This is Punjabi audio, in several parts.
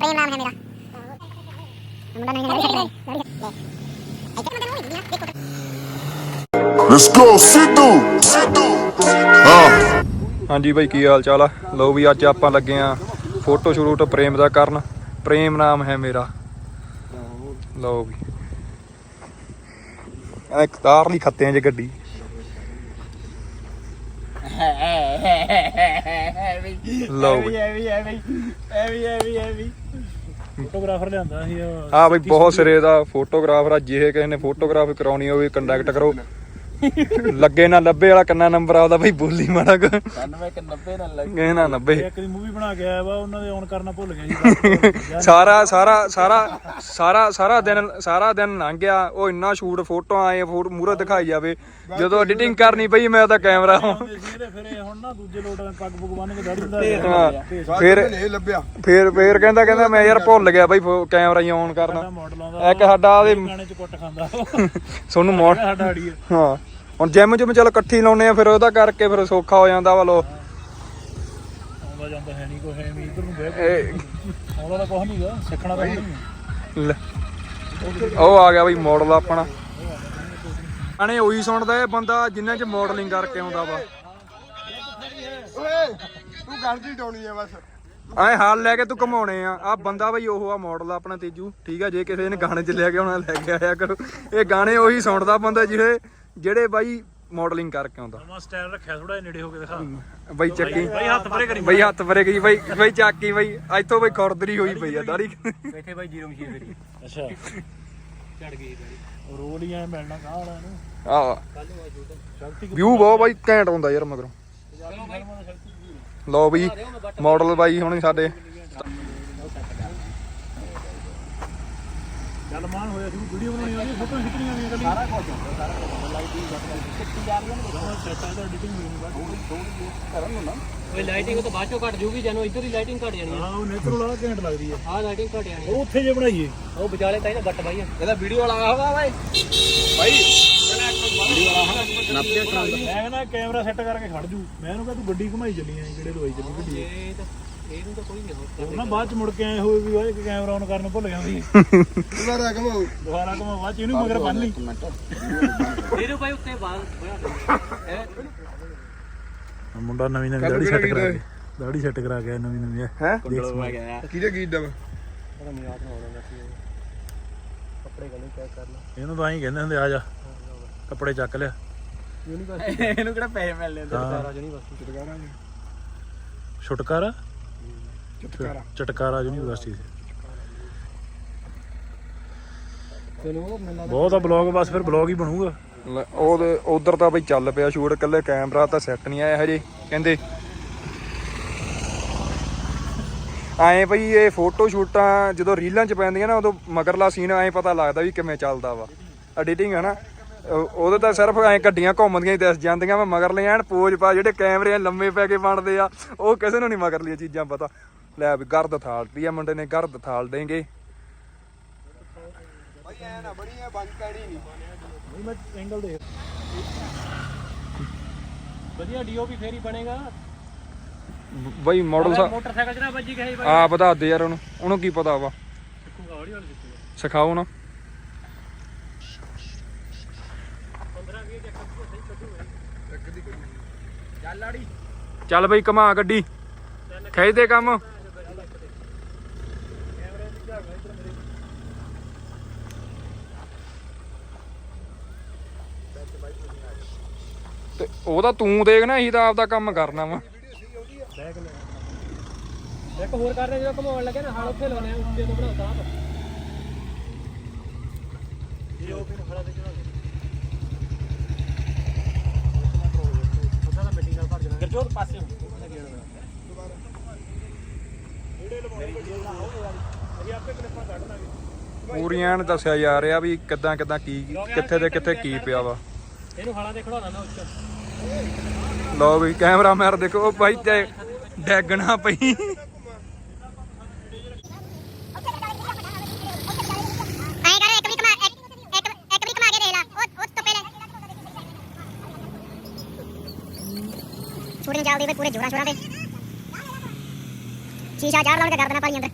ਪ੍ਰੇਮ ਨਾਮ ਹੈ ਮੇਰਾ ਮੁੰਡਾ ਨਹੀਂ ਨਹੀਂ Let's go, Sidhu. Sidhu. Ah. ਹਾਂਜੀ ਬਾਈ ਕੀ ਹਾਲ ਚਾਲ ਆ ਲੋ ਵੀ ਅੱਜ ਆਪਾਂ ਲੱਗੇ ਆ ਫੋਟੋ ਸ਼ੂਟ ਪ੍ਰੇਮ ਦਾ ਕਰਨ ਪ੍ਰੇਮ ਨਾਮ ਹੈ ਮੇਰਾ ਲੋ ਵੀ ਆ ਇੱਕ ਤਾਰ ਲਈ ਖੱਤਿਆਂ 'ਚ ਗੱਡੀ ਲਓ ਬਈ। ਐਵੀ ਐਵੀ ਐਵੀ ਐਵੀ ਐਵੀ ਫੋਟੋਗ੍ਰਾਫਰ ਲਿਆਂਦਾ ਸੀ ਉਹ ਆ ਬਈ ਬਹੁਤ ਸਿਰੇ ਦਾ ਫੋਟੋਗ੍ਰਾਫਰ ਆ ਜੇ ਕਿਸੇ ਨੇ ਫੋਟੋਗ੍ਰਾਫੀ ਕਰਾਉਣੀ ਹੋਵੇ ਕੰਟੈਕਟ ਕਰੋ। ਲੱਗੇ ਨਾ ਲੱਭੇ ਵਾਲਾ ਕਿੰਨਾ ਨੰਬਰ ਆਉਂਦਾ ਬਈ ਬੋਲੀ ਮਾੜਾ ਕੁ 91 ਕਿ 90 ਨਾਲ ਲੱਗ। ਨਾ 90 ਇੱਕ ਦੀ ਮੂਵੀ ਬਣਾ ਕੇ ਆਇਆ ਵਾ ਉਹਨਾਂ ਦੇ ਔਨ ਕਰਨਾ ਭੁੱਲ ਗਿਆ ਸੀ ਸਾਰਾ ਸਾਰਾ ਸਾਰਾ ਸਾਰਾ ਸਾਰਾ ਦਿਨ ਸਾਰਾ ਦਿਨ ਲੰਘ ਗਿਆ ਉਹ ਇੰਨਾ ਸ਼ੂਟ ਫੋਟੋ ਆਏ ਫੋਟੋ ਮੂਰੇ ਦਿਖਾਈ ਜਾਵੇ। ਜਦੋਂ ਐਡੀਟਿੰਗ ਕਰਨੀ ਪਈ ਮੈਂ ਤਾਂ ਕੈਮਰਾ ਫਿਰ ਇਹ ਹੁਣ ਨਾ ਦੂਜੇ ਲੋਟ ਪੱਗ ਪੁੱਗ ਬੰਨ ਕੇ ਦਾੜੀ ਦਾ ਫਿਰ ਫਿਰ ਫਿਰ ਕਹਿੰਦਾ ਕਹਿੰਦਾ ਮੈਂ ਯਾਰ ਭੁੱਲ ਗਿਆ ਬਈ ਫੋ- ਕੈਮਰਾ ਹੀ ਆਨ ਕਰਨਾ। ਮਾਡਲ ਆਉਂਦਾ ਇੱਕ ਸਾਡਾ ਉਹਦੇ ਗਾਣੇ ਚ ਕੁੱਟ ਖਾਂਦਾ। ਤੁਹਾਨੂੰ ਮੋੜ ਸਾਡਾ ਆੜੀ ਹੈ ਹਾਂ। ਹੁਣ ਜਿਮ ਜਿਮ ਚਲ ਇਕੱਠੀ ਲਾਉਨੇ ਆ ਫਿਰ ਉਹਦਾ ਕਰਕੇ ਫਿਰ ਸੌਖਾ ਹੋ ਜਾਂਦਾ ਵਾ ਲੋ। ਆਉਂਦਾ ਜਾਂਦਾ ਹੈ ਨਹੀਂ ਕੋਈ ਹੈ ਨਹੀਂ ਇਧਰ ਨੂੰ ਬਹਿ ਇਹ ਆਉਂਦਾ ਤਾਂ ਕੁਝ ਨਹੀਂਗਾ ਸਿੱਖਣਾ ਤਾਂ ਨਹੀਂ ਲੈ। ਉਹ ਆ ਗਿਆ ਬਈ ਮਾਡਲ ਆਪਣਾ। ਅਣੇ ਉਹੀ ਸੁਣਦਾ ਇਹ ਬੰਦਾ ਜਿੰਨਾ ਚ ਮਾਡਲਿੰਗ ਕਰਕੇ ਆਉਂਦਾ ਵਾ। ਓਏ ਤੂੰ ਗੱਲ ਦੀ ਡਾਉਣੀ ਆ ਬਸ। ਐ ਹਾਲ ਲੈ ਕੇ ਤੂੰ ਘਮਾਉਣੇ ਆ। ਆ ਬੰਦਾ ਬਈ ਉਹ ਆ ਮਾਡਲ ਆਪਣਾ ਤੇਜੂ। ਠੀਕ ਆ ਜੇ ਕਿਸੇ ਨੇ ਗਾਣੇ ਚ ਲੈ ਕੇ ਆਉਣਾ ਲੈ ਕੇ ਆਇਆ ਕਰੋ। ਇਹ ਗਾਣੇ ਉਹੀ ਸੁਣਦਾ ਬੰਦਾ ਜਿਹੜੇ ਜਿਹੜੇ ਬਾਈ ਮਾਡਲਿੰਗ ਕਰਕੇ ਆਉਂਦਾ। ਨਵਾਂ ਸਟਾਈਲ ਰੱਖਿਆ ਥੋੜਾ ਨੇੜੇ ਹੋ ਕੇ ਦਿਖਾ। ਬਈ ਚੱਕੀ। ਬਾਈ ਹੱਥ ਪਰੇ ਕਰੀ। ਬਈ ਹੱਥ ਪਰੇ ਗਈ ਬਈ ਬਈ ਚੱਕੀ ਬਈ ਅੱਜ ਤੋਂ ਬਈ ਖੁਰਦਰੀ ਹੋਈ ਪਈ ਆ ਦਾੜੀ। ਬੈਠੇ ਬਾਈ ਜੀਰੋ ਮਸ਼ੀਨ ਮੇਰੀ ਅੱਛਾ। ਚੜ ਗਈ ਰੋਲ ਹੀ ਐ ਮਿਲਣਾ ਗਾਹ ਵਾਲਾ ਨੂੰ। ਆ ਵਿਊ ਬਹੁਤ ਬਾਈ ਘੈਂਟ ਹੁੰਦਾ ਯਾਰ ਮਗਰੋਂ। ਲਓ ਬਈ ਮਾਡਲ ਬਾਈ ਹੁਣ ਸਾਡੇ। ਚੱਲ ਮਾਨ ਹੋਇਆ ਸੀ ਵੀਡੀਓ ਬਣਾਉਣੀ ਆਉਂਦੀ ਫੋਟੋ ਖਿੱਚਣੀਆਂ ਆਉਂਦੀਆਂ ਕੱਲੀ ਸਾਰਾ ਕੁਝ ਸਾਰਾ ਲਾਈਟਿੰਗ ਕਿੱਥੇ ਜਾ ਰਹੀ ਹੈ ਸੈਟਾਂ ਦਾ ਐਡੀਟਿੰਗ ਹੋਈ ਨਹੀਂ ਓਏ ਲਾਈਟਿੰਗ ਤਾਂ ਬਾਅਦ ਚੋਂ ਘਟ ਜੂਗੀ ਜਾਨੋ ਇੱਧਰ ਹੀ ਲਾਈਟਿੰਗ ਘਟ ਜਾਣੀ ਹਾਂ ਉਹ ਨੇਚਰਲ ਆ ਘੈਂਟ ਲੱਗਦੀ ਹੈ ਆਹ ਲਾਈਟਿੰਗ ਘਟ ਜਾਣੀ ਆ। ਉਹ ਉੱਥੇ ਜੇ ਬਣਾਈਏ। ਉਹ ਵਿਚਾਲੇ ਤਾਂ ਇਹਦਾ ਗੱਟ ਬਾਈ ਆ। ਇਹਦਾ ਵੀਡੀਓ ਵਾਲਾ ਆਵਾ ਬਾਈ ਮੈਂ ਕਹਿੰਦਾ ਕੈਮਰਾ ਸੈੱਟ ਕਰਕੇ ਖੜ ਜੂ। ਮੈਂ ਇਹਨੂੰ ਕਹਾਂ ਤੂੰ ਗੱਡੀ ਘੁਮਾਈ ਚੱਲੀ ਐ ਕਿਹੜੇ ਦਵਾਈ ਚੱਲੀ ਗੱਡੀ ਇਹ ਤਾਂ ਇਹਨੂੰ ਤਾਂ ਕੋਈ ਨਹੀਂ ਹੋ ਉਹ ਨਾ ਬਾਅਦ ਚ ਮੁੜ ਕੇ ਆਏ ਹੋਏ ਵੀ ਓਏ ਕੈਮਰਾ ਆਨ ਕਰਨ ਭੁੱਲ ਜਾਂਦੀ ਦੁਬਾਰਾ ਕਮਾਓ ਦੁਬਾਰਾ ਘੁਮਾ ਬਾਅਦ ਚ ਇਹਨੂੰ ਮਗਰ ਬੰਨ ਲਈ। ਇਹਨੂੰ ਭਾਈ ਉੱਤੇ ਬਾਲ ਮੁੰਡਾ ਨਵੀਂ ਨਵੀਂ ਦਾੜੀ ਸੈੱਟ ਕਰਾ ਕੇ ਦਾੜੀ ਸੈੱਟ ਕਰਾ ਕੇ ਨਵੀਂ ਨਵੀਂ ਹੈ? ਕਿਹਦੇ ਗੀਤ ਦਾ ਇਹਨੂੰ ਤਾਂ ਐਂ ਕਹਿੰਦੇ ਹੁੰਦੇ ਆ ਜਾ। ਕੱਪੜੇ ਚੱਕ ਲਿਆ। ਇਹਨੂੰ ਕਿਹੜਾ ਪੈਸੇ ਮਿਲਨੇ ਹਾਂ। ਜਣੀ ਬਸ ਛੁਟਕਾਰਾ? ਚਟਕਾਰਾ। ਯੂਨੀਵਰਸਿਟੀ ਸੇ ਤੈਨੂੰ ਉਹ ਮਿਲਣਾ ਬਹੁਤ ਆ ਬਲੌਗ ਬਸ ਫਿਰ ਬਲੌਗ ਹੀ ਬਣੂਗਾ। ਲੈ, ਉਹਦੇ ਉਧਰ ਤਾਂ ਬਈ ਚੱਲ ਪਿਆ ਸ਼ੂਟ ਕੱਲੇ ਕੈਮਰਾ ਤਾਂ ਸੈੱਟ ਨਹੀਂ ਆਇਆ ਹਜੇ ਕਹਿੰਦੇ। ਐਂ ਬਈ ਇਹ ਫੋਟੋ ਸ਼ੂਟਾਂ ਜਦੋਂ ਰੀਲਾਂ 'ਚ ਪੈਂਦੀਆਂ ਨਾ ਉਦੋਂ ਮਗਰਲਾ ਸੀਨ ਐਂ ਪਤਾ ਲੱਗਦਾ ਵੀ ਕਿਵੇਂ ਚੱਲਦਾ ਵਾ। ਐਡੀਟਿੰਗ ਹੈ ਨਾ? ਉਹਦੇ ਤਾਂ ਸਿਰਫ ਐਂ ਗੱਡੀਆਂ ਘੁੰਮਦੀਆਂ ਹੀ ਦਿਸ ਜਾਂਦੀਆਂ ਵਾ ਮਗਰਲੇ ਐਨ ਪੋਜ ਪਾ ਜਿਹੜੇ ਕੈਮਰੇ ਲੰਮੇ ਪੈ ਕੇ ਬਣਦੇ ਆ ਉਹ ਕਿਸੇ ਨੂੰ ਨਹੀਂ ਮਗਰਲੀਆਂ ਚੀਜ਼ਾਂ ਪਤਾ। ਲੈ ਵੀ ਗਰਦ ਥਾਲਤੀ ਆ ਮੁੰਡੇ ਨੇ ਗਰਦ ਥਾਲ ਦੇਂਗੇ। ਭਾਈ ਐ ਨਾ ਬਣੀ ਐ ਬੰਦ ਪੈਣੀ ਨਹੀਂ ਨਹੀਂ ਮੈਂ ਐਂਗਲ ਦੇਖ। ਵਧੀਆ ਡੀਓਪੀ ਫੇਰ ਹੀ ਬਣੇਗਾ। ਬਈ ਮਾਡਲ ਸਾ ਮੋਟਰਸਾਈਕਲ ਚ ਨਾ ਵੱਜੀ ਕਹੇ ਬਾਈ। ਆਪ ਦੱਸ ਦੇ ਯਾਰ ਉਹਨੂੰ ਉਹਨੂੰ ਕੀ ਪਤਾ ਵਾ। ਸਿੱਖੂਗਾ ਹੌਲੀ ਹੌਲੀ ਸਿੱਖੂਗਾ। ਸਿਖਾਓ ਨਾ। 15 20 ਚੱਕਰ ਤੋਂ ਸਹੀ ਕੱਢੂਗਾ ਚੱਲ ਬਈ ਕਮਾ ਗੱਡੀ। ਖਿੱਚ ਦੇ ਕੰਮ। ਤੇ ਉਹਦਾ ਤੂੰ ਦੇਖ ਨਾ ਅਸੀਂ ਤਾਂ ਆਪਦਾ ਕੰਮ ਕਰਨਾ ਵਾ। ਇੱਕ ਹੋਰ ਕਰਦੇ ਜਦੋਂ ਘਮਾਉਣ ਲੱਗੇ ਨਾ ਹਾਲ ਉੱਥੇ ਲਾਉਣੇ ਆ ਉੱਤੇ ਤੋਂ ਬਣਾਉ ਸਾਹਬ ਇਹ ਉਹ ਫਿਰ ਖੜਾ ਦੇ ਤਾਂ ਨਾਲ ਜਾਣਾ ਗਰਜੋਤ ਪਾਸੇ ਪੂਰੀਆਂ ਨੇ ਦੱਸਿਆ ਜਾ ਰਿਹਾ ਵੀ ਕਿੱਦਾਂ ਕਿੱਦਾਂ ਕੀ ਕਿੱਥੇ ਦੇ ਕਿੱਥੇ ਕੀ ਪਿਆ ਵਾ। ਇਹਨੂੰ ਹਾਲਾਂ ਦੇ ਖੜਾਉਣਾ ਨਾ ਉੱਚ। ਲਓ ਵੀ ਕੈਮਰਾ ਮੈਰ ਦੇਖੋ ਉਹ ਭਾਈ ਤੇ ਡੈਗਣਾ ਪਈ ਆਏ ਕਰ ਇੱਕ ਵੀ ਕਮਾ ਇੱਕ ਇੱਕ ਇੱਕ ਵੀ ਕਮਾ ਕੇ ਦੇਖ ਲਾ ਉਹ ਉਹ ਤੋਂ ਪਹਿਲੇ ਛੁਰੀਆਂ ਚੱਲਦੀ ਬਈ ਪੂਰੇ ਜੋਰਾਂ ਸ਼ੋਰਾਂ ਤੇ। ਸ਼ੀਸ਼ਾ ਚਾੜ ਲਾਉਣ ਕੇ ਕਰ ਦੇਣਾ ਭਾਈ ਅੰਦਰ।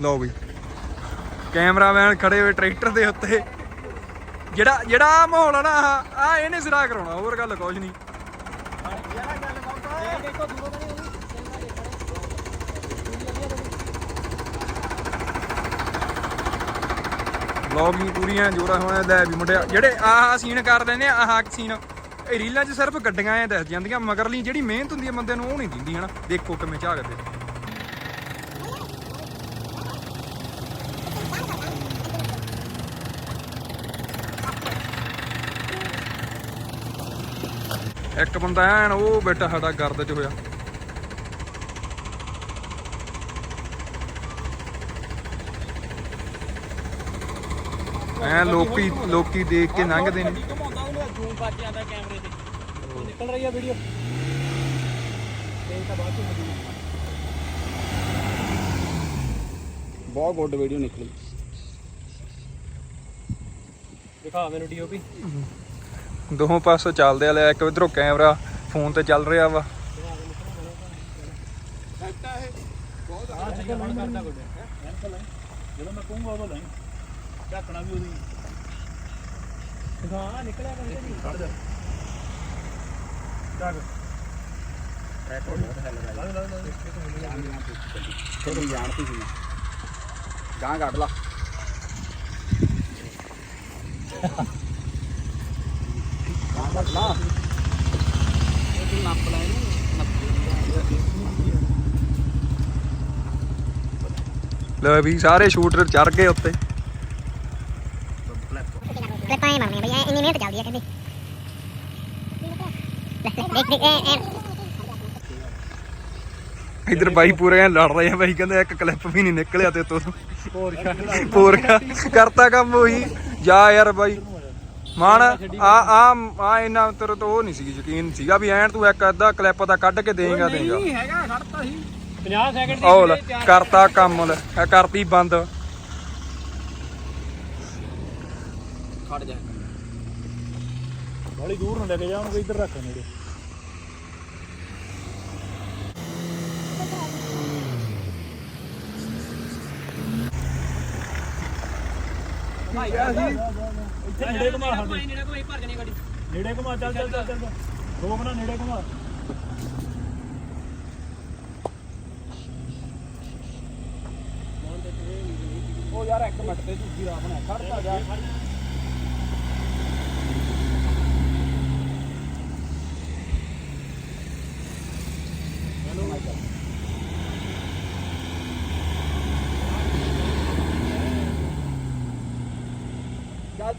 ਲਓ ਬਈ। ਕੈਮਰਾਮੈਨ ਖੜੇ ਹੋਏ ਟਰੈਕਟਰ ਦੇ ਉੱਤੇ। ਜਿਹੜਾ ਜਿਹੜਾ ਮਾਹੌਲ ਆ ਨਾ ਆ ਇਹਨੇ ਸਿਰਾ ਕਰਾਉਣਾ, ਹੋਰ ਗੱਲ ਕੁਝ ਨਹੀਂ। ਵਲੌਗਿੰਗ ਪੂਰੀਆਂ ਜੋਰਾ ਹੋਇਆ ਲੈ ਵੀ ਮੁੰਡਿਆ। ਜਿਹੜੇ ਆਹ ਸੀਨ ਕਰ ਨੇ ਆਹ ਸੀਨ ਇਹ ਰੀਲਾਂ 'ਚ ਸਿਰਫ ਗੱਡੀਆਂ ਐ ਦੱਸ ਜਾਂਦੀਆਂ, ਮਗਰਲੀ ਜਿਹੜੀ ਮਿਹਨਤ ਹੁੰਦੀ ਹੈ ਬੰਦੇ ਨੂੰ, ਉਹ ਨਹੀਂ ਦਿੰਦੀ ਹਨਾ। ਦੇਖੋ ਕਿਵੇਂ ਝਾਕਦੇ ਇੱਕ ਬੰਦਾ ਐਨ, ਉਹ ਬੈਠਾ ਸਾਡਾ ਗਰਦ 'ਚ ਹੋਇਆ। ਐ ਲੋਕੀ ਲੋਕੀ ਦੇਖ ਕੇ ਲੰਘਦੇ ਨੇ। ਘੁਮਾਉਂਦਾ ਉਹਨੂੰ ਜ਼ੂਮ ਵੱਜ ਜਾਂਦਾ ਕੈਮਰੇ ਤੇ ਉਹ ਨਿਕਲ ਰਹੀ ਆ ਵੀਡੀਓ ਇਹ ਤਾਂ ਬਾਅਦ ਚ ਹੋਣੀ ਬਹੁਤ ਗੁੱਡ ਵੀਡੀਓ ਨਿਕਲੀ ਦਿਖਾ ਮੈਨੂੰ ਡੀਓਪੀ ਦੋਹਾਂ ਪਾਸੋਂ ਚੱਲਦੇ ਆ ਲੈ ਇੱਕ ਇਧਰੋਂ ਕੈਮਰਾ ਫੋਨ ਤੇ ਚੱਲ ਰਿਹਾ ਵਾ ਹਾਂ ਸਿੱਧਾ ਮਨ ਕਰਦਾ ਗੁੱਡ ਜਦੋਂ ਮੈਂ ਕਹੂੰਗਾ ਉਦੋਂ ਲਾਈ ਝਾਕਣਾ ਵੀ ਉਹਦੀ ਦਿਖਾ ਨਿਕਲਿਆ ਕੰਦੇ ਦੀ ਖੜ ਜਾ ਝਾਕ ਗਾਂ ਕੱਢ ਲਾ ਲੈ ਵੀ ਸਾਰੇ ਸ਼ੂਟਰ ਚੜ ਗਏ ਉੱਤੇ ਕਲਿੱਪਾਂ ਹੀ ਬਣਨੀਆਂ ਬਈ ਐ ਇੰਨੀ ਮਿਹਨਤ ਚੱਲਦੀ ਆ ਕਹਿੰਦੇ। ਲੈ, ਦੇਖ ਦੇਖ ਐ ਐ। ਇਧਰ ਬਾਈ ਪੂਰੇ ਐਂ ਲੜ ਰਹੇ ਆ ਬਾਈ ਕਹਿੰਦੇ ਇੱਕ ਕਲਿੱਪ ਵੀ ਨਹੀਂ ਨਿਕਲਿਆ ਤੇ ਤੋਂ। ਹੋਰ ਪੂਰ ਕਰਤਾ ਕੰਮ ਉਹੀ। ਜਾ ਯਾਰ ਬਾਈ। ਮਾਨ ਆ ਆ ਆ ਇਹਨਾਂ ਤੇਰੇ ਤੋਂ ਉਹ ਨਹੀਂ ਸੀ ਯਕੀਨ ਸੀਗਾ ਵੀ ਐਨ ਤੂੰ ਇੱਕ ਅੱਧਾ ਕਲਿੱਪ ਦਾ ਕੱਢ ਕੇ ਦੇਂਗਾ ਦੇਂਗਾ। ਹੈਗਾ ਖੜਤਾ ਸੀ 50 ਸੈਕਿੰਡ ਲੈ ਕਰਤਾ ਕੰਮ ਲੈ ਇਹ ਕਰਤੀ ਬੰਦ। ਖੜ ਜਾ। ਬਾਲੀ ਦੂਰ ਨਾ ਲੈ ਕੇ ਜਾ ਉਹਨੂੰ ਇੱਧਰ ਰੱਖ ਨੇੜੇ। ਇੱਥੇ ਨੇੜੇ ਘੁਮਾ ਸਾਡੇ ਨੇੜੇ ਕੋਈ ਭਰ ਜਣੀ ਗੱਡੀ ਨੇੜੇ ਘੁਮਾ ਚੱਲ ਚੱਲ ਚੱਲ ਚੱਲ। ਰੋਕ ਨਾ ਨੇੜੇ ਘੁਮਾ। ਉਹ ਯਾਰ ਇੱਕ ਮਿੰਟ ਤੇ ਝੂਠੀ ਰਾਹ ਬਣਾ ਖੜਤਾ ਜਾ।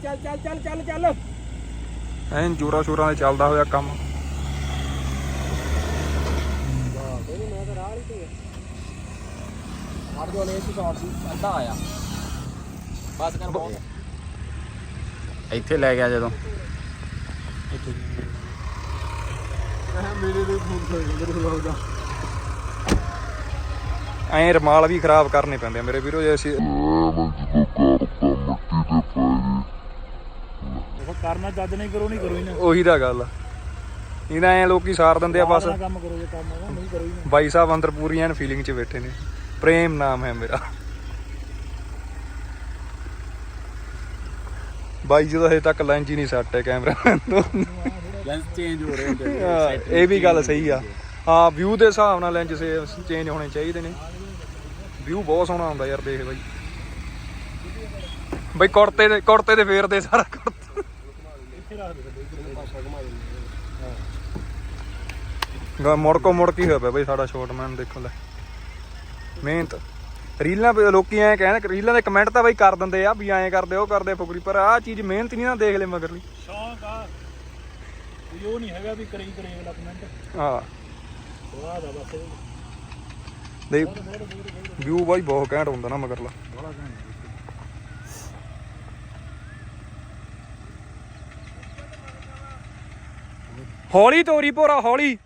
ਚੱਲ ਚੱਲ ਚੱਲ ਚੱਲ ਚੱਲ। ਐਨ ਜੋਰਾ ਸ਼ੋਰਾਂ ਦੇ ਚੱਲਦਾ ਹੋਇਆ ਕੰਮ। ਹੜ ਜੋ ਲੈ ਸੀ ਸ਼ਾਟ ਸੀ ਅੱਧਾ ਆਇਆ ਬਸ ਕਰ ਬਹੁਤ ਇੱਥੇ ਲੈ ਗਿਆ ਜਦੋਂ। ਐਂ ਰਮਾਲ ਵੀ ਖਰਾਬ ਕਰਨੇ ਪੈਂਦੇ ਆ ਮੇਰੇ ਵੀਰੋ, ਜੇ ਅਸੀਂ ਦੇਖੋ ਕਰਨਾ ਜੱਜ ਨਹੀਂ ਕਰੋ ਨਹੀਂ ਕਰੋ ਹੀ ਨਾ। ਉਹੀ ਦਾ ਗੱਲ ਆ। ਇਹਦਾ ਐ ਲੋਕੀ ਸਾਰ ਦਿੰਦੇ ਆ ਬਸ। ਆਪਣਾ ਕੰਮ ਕਰੋ ਜੇ ਕੰਮ ਹੈਗਾ ਨਹੀਂ ਕਰੋ ਹੀ ਨਾ। ਬਾਈ ਸਾਹਿਬ ਅੰਦਰ ਪੂਰੀ ਐਨ ਫੀਲਿੰਗ 'ਚ ਬੈਠੇ ਨੇ। ਪ੍ਰੇਮ ਨਾਮ ਹੈ ਮੇਰਾ। ਬਾਈ ਜਦੋਂ ਹਜੇ ਤੱਕ ਲੈਂਜ ਹੀ ਨਹੀਂ ਸੱਟ ਹੈ ਕੈਮਰਾ ਲੈਂਸ ਚੇਂਜ ਹੋ ਰਹੇ ਹੁੰਦੇ ਇਹ ਵੀ ਗੱਲ ਸਹੀ ਆ। ਹਾਂ। ਵਿਊ ਦੇ ਹਿਸਾਬ ਨਾਲ ਲੈਂਜ ਚੇਂਜ ਹੋਣੇ ਚਾਹੀਦੇ ਨੇ। ਵਿਊ ਬਹੁਤ ਸੋਹਣਾ ਆਉਂਦਾ ਯਾਰ ਦੇਖ ਬਾਈ। ਬਾਈ ਕੁੜਤੇ ਦੇ ਕੁੜਤੇ ਦੇ ਫੇਰ ਦੇ ਸਾਰਾ ਕੁੜਤਾ। ਗਾ ਮੁੜ ਕੋ ਮੁੜ ਕੀ ਹੋਇਆ ਪਿਆ ਬਾਈ ਸਾਡਾ ਸ਼ਾਟਮੈਨ ਦੇਖੋ ਲੈ ਮਿਹਨਤ। ਰੀਲਾਂ ਵੀ ਲੋਕੀ ਐਂ ਕਹਿੰਦੇ ਰੀਲਾਂ ਦੇ ਕਮੈਂਟ ਤਾਂ ਬਾਈ ਕਰ ਦਿੰਦੇ ਆ ਵੀ ਐਂ ਕਰਦੇ ਉਹ ਕਰਦੇ ਫੁਕਰੀ ਪਰ ਆਹ ਚੀਜ਼ ਮਿਹਨਤ ਨਹੀਂ ਨਾ ਦੇਖ ਲੈ ਮਗਰਲੀ। ਸ਼ੌਂਕ ਆ। ਵੀ ਉਹ ਨਹੀਂ ਹੈਗਾ ਵੀ ਕਰੀ ਕਰੇ ਅਗਲਾ ਕਮੈਂਟ ਹਾਂ। ਸਵਾਦ ਆ ਬਸ। ਦੇ ਵਿਊ ਬਾਈ ਬਹੁਤ ਘੈਂਟ ਹੁੰਦਾ ਨਾ ਮਗਰਲਾ। ਹੌਲੀ ਤੋਰੀ ਭੋਰਾ ਹੌਲੀ।